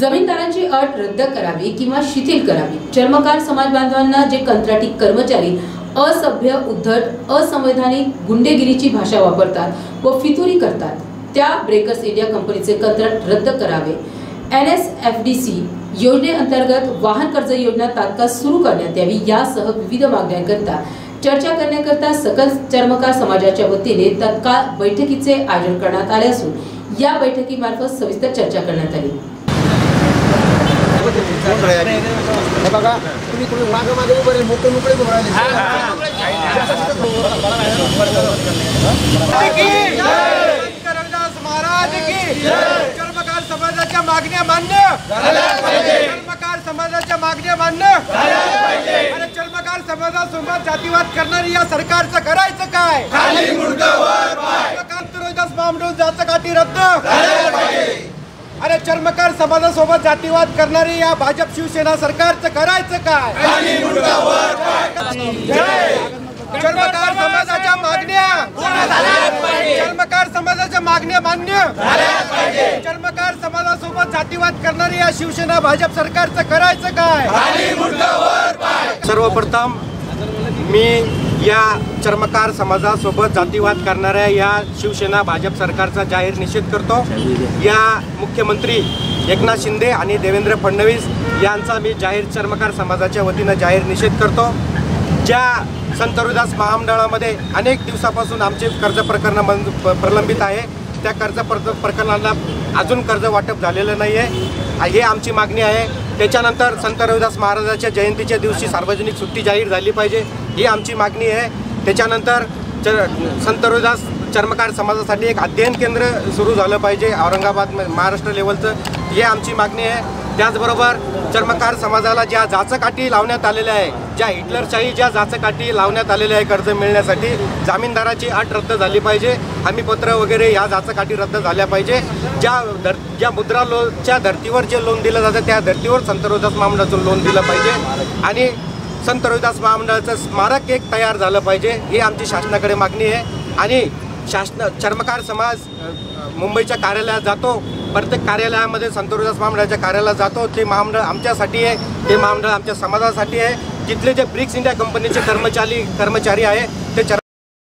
जमीनदारांची अट रद्द करावी किंवा शिथिल करावी. चर्मकार समाज बांधवांना जे कंत्राटी कर्मचारी असभ्य उद्धट असंवैधानिक गुंडेगिरीची भाषा वापरतात व फितुरी करतात त्या ब्रेकर्स इंडिया कंपनीचे कंत्राट रद्द करावे. N S F D C योजनेअंतर्गत वाहन कर्ज योजना तात्काळ सुरू करण्यात यावी यासह विविध मागण्यांकरता चर्चा करण्याकरता सकल चर्मकार समाजाच्या वतीने तत्काळ बैठकीचे आयोजन करण्यात आले असून या बैठकीमार्फत सविस्तर चर्चा करण्यात आली हे बघा तुम्ही तुम्ही मागे मागे उभे राहिले. मोकळे मोकळे उभे राहिले समाजाच्या मागण्या मान्य. चर्मकार समाजाच्या मागण्या मान्य. आणि चर्मकार समाजासोबत जातीवाद करणारी या सरकारचं करायचं काय? चर्मकार रविदास महामंडळ जाचं काठी रद्द. अरे चर्मकार समाजासोबत जातीवाद करणारी या भाजप शिवसेना सरकारचं करायचं काय? चर्मकार समाजाच्या मागण्या! चर्मकार समाजाच्या मागण्या मान्य! चर्मकार समाजासोबत जातीवाद करणारी या शिवसेना भाजप सरकारचं करायचं काय? सर्वप्रथम मी या चर्मकार समाजासोबत जातीवाद करणाऱ्या या शिवसेना भाजप सरकारचा जाहीर निषेध करतो. या मुख्यमंत्री एकनाथ शिंदे आणि देवेंद्र फडणवीस यांचा मी जाहीर चर्मकार समाजाच्या वतीनं जाहीर निषेध करतो. ज्या संत रुदास महामंडळामध्ये अनेक दिवसापासून आमचे कर्ज प्रकरण मन प- प्रलंबित आहे. त्या कर्ज प्र प्रकरणाला अजून कर्ज वाटप झालेलं नाही आहे हे आमची मागणी आहे. त्याच्यानंतर संत रविदास महाराजाच्या जयंतीच्या दिवशी सार्वजनिक सुट्टी जाहीर झाली पाहिजे ही आमची मागणी आहे. त्याच्यानंतर चर संत रविदास चर्मकार समाजासाठी एक अध्ययन केंद्र सुरू झालं पाहिजे औरंगाबाद महाराष्ट्र लेवलचं ही आमची मागणी आहे. त्याचबरोबर चर्मकार समाजाला ज्या जाचकाठी लावण्यात आलेल्या आहे ज्या हिटलरशाही ज्या जाचकाठी लावण्यात आलेल्या आहे कर्ज मिळण्यासाठी जामीनदाराची अट रद्द झाली पाहिजे हमीपत्र वगैरे ह्या जाचकाठी रद्द झाल्या पाहिजे. ज्या धर ज्या मुद्रा लोनच्या धर्तीवर जे लोन दिलं जातं त्या धर्तीवर संत रोहिदास महामंडळाचं लोन दिलं पाहिजे. आणि संत रोहिदास महामंडळाचं स्मारक एक तयार झालं पाहिजे ही आमची शासनाकडे मागणी आहे. आणि शासन चर्मकार समाज मुंबईच्या कार्यालयात जातो प्रत्येक कार्यालयामध्ये संत रोहिदास महामंडळाच्या कार्यालयात जातो. ते महामंडळ आमच्यासाठी आहे. ते महामंडळ आमच्या समाजासाठी आहे. तिथले जे ब्रिक्स इंडिया कंपनीचे कर्मचारी कर्मचारी आहे